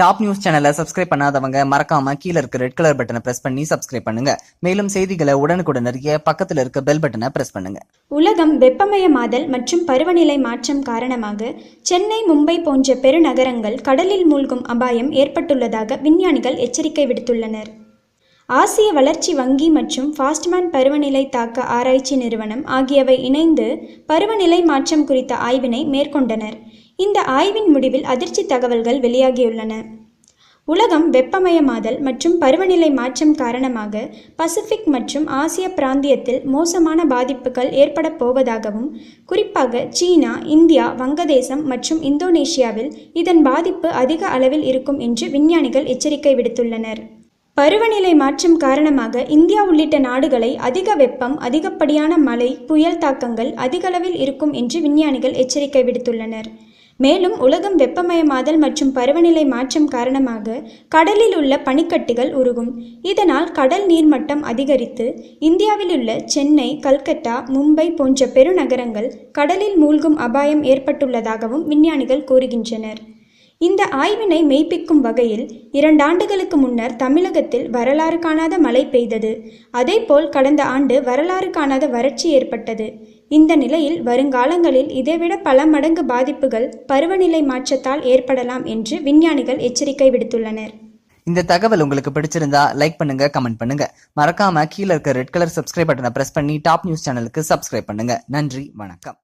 Top news சேனலை subscribe பண்ணாதவங்க மறக்காம கீழே இருக்க ரெட் கலர் பட்டனை பிரஸ் பண்ணி சப்ஸ்கிரைப் பண்ணுங்க. மேலும் செய்திகளை உடனுக்குடன் அறிய பக்கத்தில் இருக்க பெல் பட்டனை பிரஸ் பண்ணுங்க. உலகம் வெப்பமயமாதல் மற்றும் பருவநிலை மாற்றம் காரணமாக சென்னை மும்பை போன்ற பெருநகரங்கள் கடலில் மூழ்கும் அபாயம் ஏற்பட்டுள்ளதாக விஞ்ஞானிகள் எச்சரிக்கை விடுத்துள்ளனர். ஆசிய வளர்ச்சி வங்கி மற்றும் ஃபாஸ்ட்மேன் பருவநிலை தாக்க ஆராய்ச்சி நிறுவனம் ஆகியவை இணைந்து பருவநிலை மாற்றம் குறித்த ஆய்வினை மேற்கொண்டனர். இந்த ஆய்வின் முடிவில் அதிர்ச்சி தகவல்கள் வெளியாகியுள்ளன. உலகம் வெப்பமயமாதல் மற்றும் பருவநிலை மாற்றம் காரணமாக பசிபிக் மற்றும் ஆசிய பிராந்தியத்தில் மோசமான பாதிப்புகள் ஏற்படப் போவதாகவும் குறிப்பாக சீனா இந்தியா வங்கதேசம் மற்றும் இந்தோனேஷியாவில் இதன் பாதிப்பு அதிக அளவில் இருக்கும் என்று விஞ்ஞானிகள் எச்சரிக்கை விடுத்துள்ளனர். பருவநிலை மாற்றம் காரணமாக இந்தியா உள்ளிட்ட நாடுகளை அதிக வெப்பம் அதிகப்படியான மழை புயல் தாக்கங்கள் அதிகளவில் இருக்கும் என்று விஞ்ஞானிகள் எச்சரிக்கை விடுத்துள்ளனர். மேலும் உலகம் வெப்பமயமாதல் மற்றும் பருவநிலை மாற்றம் காரணமாக கடலில் உள்ள பனிக்கட்டிகள் உருகும். இதனால் கடல் நீர்மட்டம் அதிகரித்து இந்தியாவில் உள்ள சென்னை கல்கத்தா மும்பை போன்ற பெருநகரங்கள் கடலில் மூழ்கும் அபாயம் ஏற்பட்டுள்ளதாகவும் விஞ்ஞானிகள் கூறுகின்றனர். இந்த ஆய்வினை மெய்ப்பிக்கும் வகையில் இரண்டாண்டுகளுக்கு முன்னர் தமிழகத்தில் வரலாறு காணாத மழை பெய்தது. அதேபோல் கடந்த ஆண்டு வரலாறு காணாத வறட்சி ஏற்பட்டது. இந்த நிலையில் வருங்காலங்களில் இதைவிட பல மடங்கு பாதிப்புகள் பருவநிலை மாற்றத்தால் ஏற்படலாம் என்று விஞ்ஞானிகள் எச்சரிக்கை விடுத்துள்ளனர். இந்த தகவல் உங்களுக்கு பிடிச்சிருந்தா லைக் பண்ணுங்க கமெண்ட் பண்ணுங்க. மறக்காம கீழே இருக்க ரெட் கலர் சப்ஸ்கிரைப் பட்டனை பிரஸ் பண்ணி டாப் நியூஸ் சேனலுக்கு சப்ஸ்கிரைப் பண்ணுங்க. நன்றி வணக்கம்.